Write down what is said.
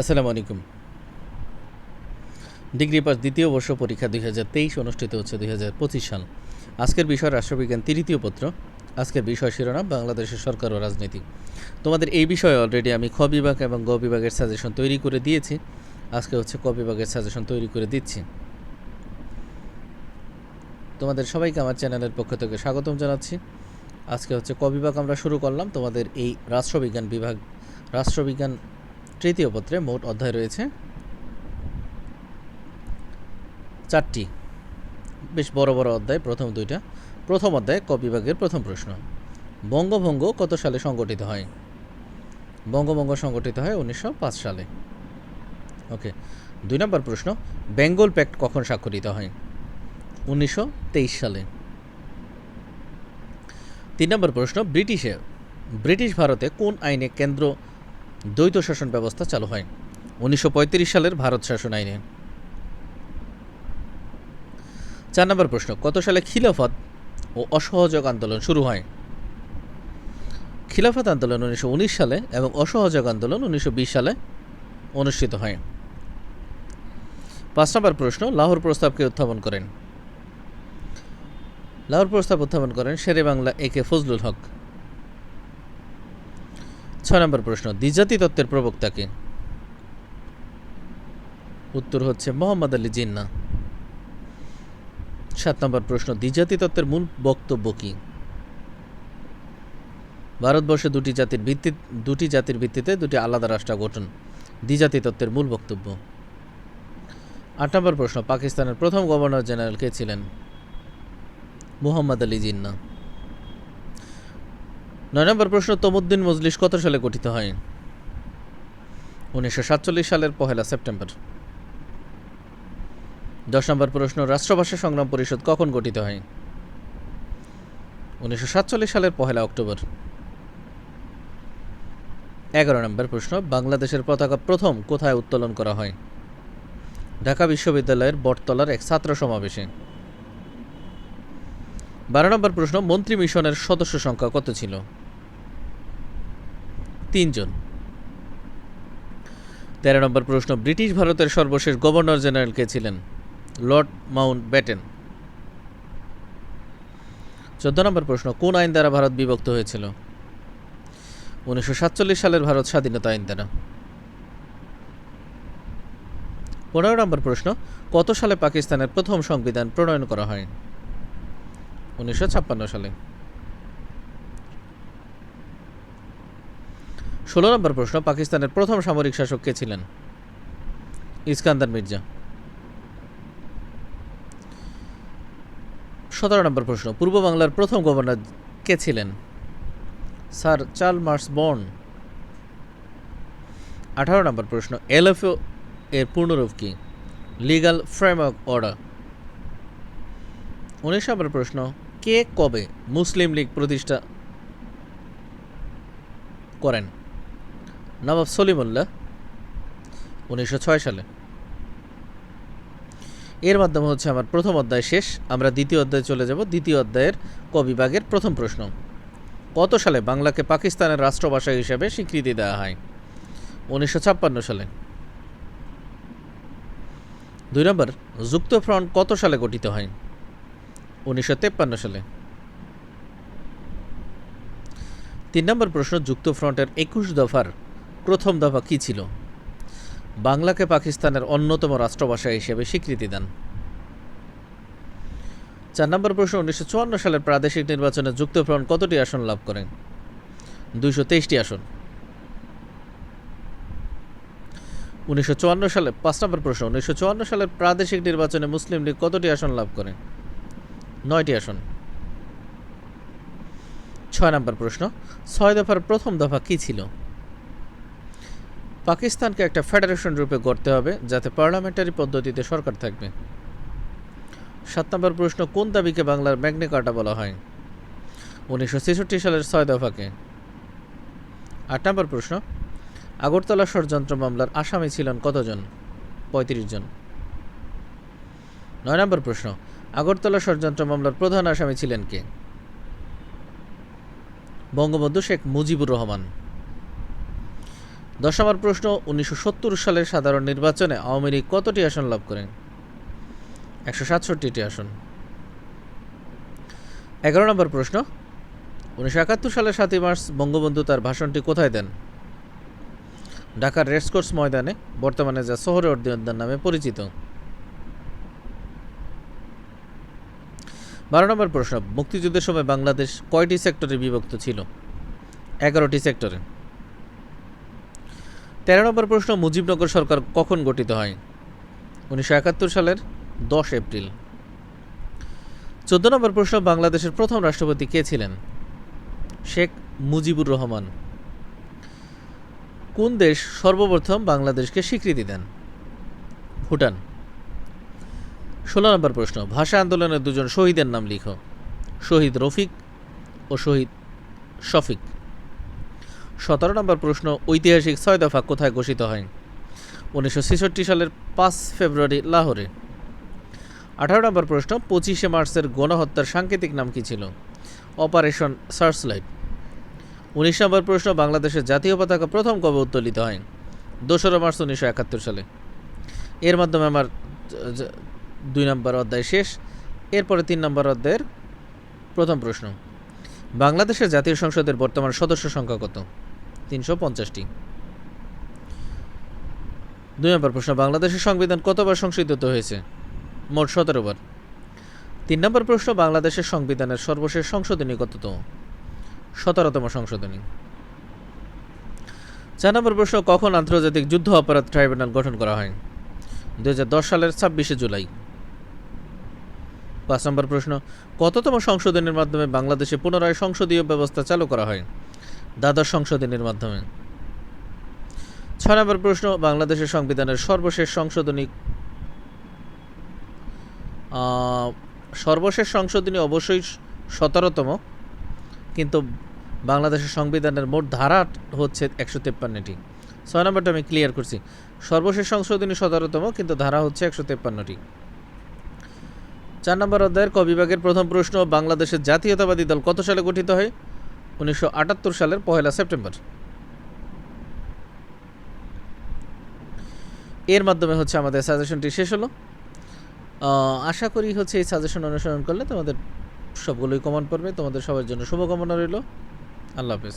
আসসালামু আলাইকুম। Degree pass দ্বিতীয় বর্ষ পরীক্ষা দুই হাজার তেইশ অনুষ্ঠিত হচ্ছে দুই হাজার পঁচিশ সাল। আজকের বিষয় রাষ্ট্রবিজ্ঞান তৃতীয় পত্র। আজকের বিষয় শিরোনাম বাংলাদেশের সরকার ও রাজনীতি। তোমাদের এই বিষয়ে অলরেডি আমি খ বিভাগ এবং গ বিভাগের সাজেশন তৈরি করে দিয়েছি। আজকে হচ্ছে ক বিভাগের সাজেশন তৈরি করে দিচ্ছি। তোমাদের সবাইকে আমার চ্যানেলের পক্ষ থেকে স্বাগতম জানাচ্ছি। আজকে হচ্ছে ক বিভাগ আমরা শুরু করলাম তোমাদের এই রাষ্ট্রবিজ্ঞান বিভাগ, রাষ্ট্রবিজ্ঞান তৃতীয় পত্রে মোট অধ্যায় রয়েছে। চারটি। বেশ বড় বড় অধ্যায়, প্রথম দুইটা। প্রথম অধ্যায় ক বিভাগের প্রথম প্রশ্ন। বঙ্গভঙ্গ কত সালে সংগঠিত হয়? বঙ্গভঙ্গ সংগঠিত হয় উনিশশো পাঁচ সালে। ওকে, দুই নম্বর প্রশ্ন, বেঙ্গল প্যাক্ট কখন স্বাক্ষরিত হয়? উনিশশো তেইশ সালে। তিন নম্বর প্রশ্ন, ব্রিটিশে, ব্রিটিশ ভারতে কোন আইনে কেন্দ্র দ্বৈত শাসন ব্যবস্থা চালু হয়। উনিশশো পঁয়ত্রিশ সালের ভারত শাসন আইনে। চার নম্বর প্রশ্ন, কত সালে খিলাফত ও অসহযোগ আন্দোলন শুরু হয়? খিলাফত আন্দোলন উনিশশো উনিশ সালে এবং অসহযোগ আন্দোলন উনিশশো বিশ সালে অনুষ্ঠিত হয়। পাঁচ নম্বর প্রশ্ন, লাহোর প্রস্তাবকে উত্থাপন করেন। লাহোর প্রস্তাব উত্থাপন করেন শেরে বাংলা এ কে ফজলুল হক। ছয় নম্বর প্রশ্ন, দ্বিজাতি তত্ত্বের প্রবক্তাকে উত্তর হচ্ছে মোহাম্মদ আলী জিন্না। সাত নম্বর প্রশ্ন, দ্বিজাতি তত্ত্বের মূল বক্তব্য কি? ভারতবর্ষে দুটি জাতির ভিত্তি, দুটি জাতির ভিত্তিতে দুটি আলাদা রাষ্ট্র গঠন, দ্বিজাতি তত্ত্বের মূল বক্তব্য। আট নম্বর প্রশ্ন, পাকিস্তানের প্রথম গভর্নর জেনারেল কে ছিলেন? মুহাম্মদ আলী জিন্না। নয় নম্বর প্রশ্ন, তমুদ্দিন মজলিস কত সালে গঠিত হয়? উনিশশো সাতচল্লিশ সালের পহেলা সেপ্টেম্বর। দশ নম্বর প্রশ্ন, রাষ্ট্রভাষা সংগ্রাম পরিষদ কখন গঠিত হয়? উনিশশো সাতচল্লিশ সালের পহেলা অক্টোবর। এগারো নম্বর প্রশ্ন, বাংলাদেশের পতাকা প্রথম কোথায় উত্তোলন করা হয়? ঢাকা বিশ্ববিদ্যালয়ের বটতলার এক ছাত্র সমাবেশে। বারো নম্বর প্রশ্ন, মন্ত্রী মিশনের সদস্য সংখ্যা কত ছিল? তিনজন। তেরো নম্বর প্রশ্ন, ব্রিটিশ ভারতের সর্বশেষ গভর্নর জেনারেল কে ছিলেন? লর্ড মাউন্ট ব্যাটেন চোদ্দ নম্বর প্রশ্ন, কোন আইন দ্বারা ভারত বিভক্ত হয়েছিল? উনিশশো সাতচল্লিশ সালের ভারত স্বাধীনতা আইন দ্বারা। পনেরো নম্বর প্রশ্ন, কত সালে পাকিস্তানের প্রথম সংবিধান প্রণয়ন করা হয়? উনিশশো ছাপ্পান্ন সালে। ষোলো নম্বর প্রশ্ন, পাকিস্তানের প্রথম সামরিক শাসক কে ছিলেন? ইস্কান্দার মির্জা। সতেরো নম্বর প্রশ্ন, পূর্ব বাংলার প্রথম গভর্নর কে ছিলেন? স্যার চার্ল মার্স বর্ন। আঠারো নম্বর প্রশ্ন এলএফও এর পূর্ণরূপ কি? Legal framework order. উনিশ নম্বর প্রশ্ন, কে কবে মুসলিম লীগ প্রতিষ্ঠা করেন? নবাব সলিমুল্লাহ উনিশশো ছয় সালে। এর মাধ্যমে হচ্ছে আমার প্রথম অধ্যায় শেষ, আমরা দ্বিতীয় অধ্যায়ে চলে যাব। দ্বিতীয় অধ্যায়ের ক বিভাগের প্রথম প্রশ্ন। কত সালে বাংলাকে পাকিস্তানের রাষ্ট্রভাষা হিসেবে স্বীকৃতি দেওয়া হয়? উনিশশো ছাপ্পান্ন সালে। দুই নম্বর যুক্ত ফ্রন্ট কত সালে গঠিত হয়? উনিশশো তেপ্পান্ন সালে। তিন নম্বর প্রশ্ন যুক্ত ফ্রন্টের একুশ দফার প্রথম দফা কী ছিল? বাংলাকে পাকিস্তানের অন্যতম রাষ্ট্রভাষা হিসেবে স্বীকৃতি দেন। চার নম্বর প্রশ্ন, উনিশশো চুয়ান্ন সালের প্রাদেশিক নির্বাচনে যুক্ত ফ্রন্ট কতটি আসন লাভ করেন দুইশো তেইশটি আসন। উনিশশো চুয়ান্ন সালে, পাঁচ নম্বর প্রশ্ন, উনিশশো চুয়ান্ন সালের প্রাদেশিক নির্বাচনে মুসলিম লীগ কতটি আসন লাভ করে? নয়টি আসন। ছয় নম্বর প্রশ্ন, ছয় দফার প্রথম দফা কী ছিল? পাকিস্তানকে একটা ফেডারেশন রূপে গড়তে হবে যাতে পার্লামেন্টারি পদ্ধতিতে সরকার থাকবে। সাত নম্বর প্রশ্ন, কোন দাবিকে বাংলার ম্যাগনে কার্টা বলা হয়? উনিশশো ছেষট্টি সালের ছয় দফাকে। আট নম্বর প্রশ্ন, আগরতলা ষড়যন্ত্র মামলার আসামি ছিলেন কতজন? পঁয়ত্রিশ জন। নয় নম্বর প্রশ্ন, আগরতলা ষড়যন্ত্র মামলার প্রধান আসামি ছিলেন কে? বঙ্গবন্ধু শেখ মুজিবুর রহমান। দশ নম্বর প্রশ্ন, উনিশশো সত্তর সালের সাধারণ নির্বাচনে আওয়ামী লীগ কতটি আসন লাভ করেন? একশো সাতষট্টিটি আসন। এগারো নম্বর প্রশ্ন, উনিশশো একাত্তর সালের সাতই মার্চ বঙ্গবন্ধু তার ভাষণটি কোথায় দেন? ঢাকার রেসকোর্স ময়দানে, বর্তমানে যা সোহরওয়ার্দী উদ্যান নামে পরিচিত। বারো নম্বর প্রশ্ন, মুক্তিযুদ্ধের সময় বাংলাদেশ কয়টি সেক্টরে বিভক্ত ছিল? এগারোটি সেক্টরে। তেরো নম্বর প্রশ্ন, মুজিবনগর সরকার কখন গঠিত হয়? উনিশশো একাত্তর সালের দশ এপ্রিল। চোদ্দ নম্বর প্রশ্ন, বাংলাদেশের প্রথম রাষ্ট্রপতি কে ছিলেন? শেখ মুজিবুর রহমান। কোন দেশ সর্বপ্রথম বাংলাদেশকে স্বীকৃতি দেন? ভুটান। ষোলো নম্বর প্রশ্ন, ভাষা আন্দোলনের দুজন শহীদের নাম লিখো। শহীদ রফিক ও শহীদ শফিক। সতেরো নম্বর প্রশ্ন, ঐতিহাসিক ছয় দফা কোথায় ঘোষিত হয়? উনিশশো ছেষট্টি সালের পাঁচ ফেব্রুয়ারি, লাহোরে। আঠারো নম্বর প্রশ্ন, পঁচিশে মার্চের গণহত্যার সাংকেতিক নাম কী ছিল? Operation searchlight. উনিশ নম্বর প্রশ্ন, বাংলাদেশের জাতীয় পতাকা প্রথম কবে উত্তোলিত হয়? দোসরা মার্চ উনিশশো একাত্তর সালে। এর মাধ্যমে আমার দুই নম্বর অধ্যায় শেষ। এরপরে তিন নম্বর অধ্যায়ের প্রথম প্রশ্ন, বাংলাদেশের জাতীয় সংসদের বর্তমান সদস্য সংখ্যা কত? তিনশো পঞ্চাশটি। দুই নম্বর প্রশ্ন, বাংলাদেশের সংবিধান কতবার সংশোধিত হয়েছে? মোট সতেরো বার। তিন নম্বর প্রশ্ন, বাংলাদেশের সংবিধানের সর্বশেষ সংশোধনী কততম? সতেরোতম সংশোধনী। চার নম্বর প্রশ্ন, কখন আন্তর্জাতিক যুদ্ধ অপরাধ ট্রাইব্যুনাল গঠন করা হয়? দুই হাজার দশ সালের ছাব্বিশে জুলাই। পাঁচ নম্বর প্রশ্ন, কততম সংশোধনের মাধ্যমে বাংলাদেশে পুনরায় সংসদীয় ব্যবস্থা চালু করা হয়? দ্বাদশ সংশোধনীর মাধ্যমে। ছয় নম্বর প্রশ্ন, বাংলাদেশের সংবিধানের সর্বশেষ সংশোধনী সর্বশেষ সংশোধনী অবশ্যই সতেরোতম, কিন্তু বাংলাদেশের সংবিধানের মোট ধারা হচ্ছে একশো তেপ্পান্নটি। ছয় নম্বরটা আমি ক্লিয়ার করছি। সর্বশেষ সংশোধনী সতেরোতম, কিন্তু ধারা হচ্ছে একশো তেপ্পান্নটি। চার নম্বর অধ্যায়ের ক বিভাগের প্রথম প্রশ্ন, বাংলাদেশের জাতীয়তাবাদী দল কত সালে গঠিত হয়? উনিশশো আটাত্তর সালের পহেলা সেপ্টেম্বর। এর মাধ্যমে হচ্ছে আমাদের সাজেশনটি শেষ হলো। আশা করি হচ্ছে এই সাজেশন অনুসরণ করলে তোমাদের সবগুলোই কমন পড়বে। তোমাদের সবার জন্য শুভকামনা রইল। আল্লাহ হাফেজ।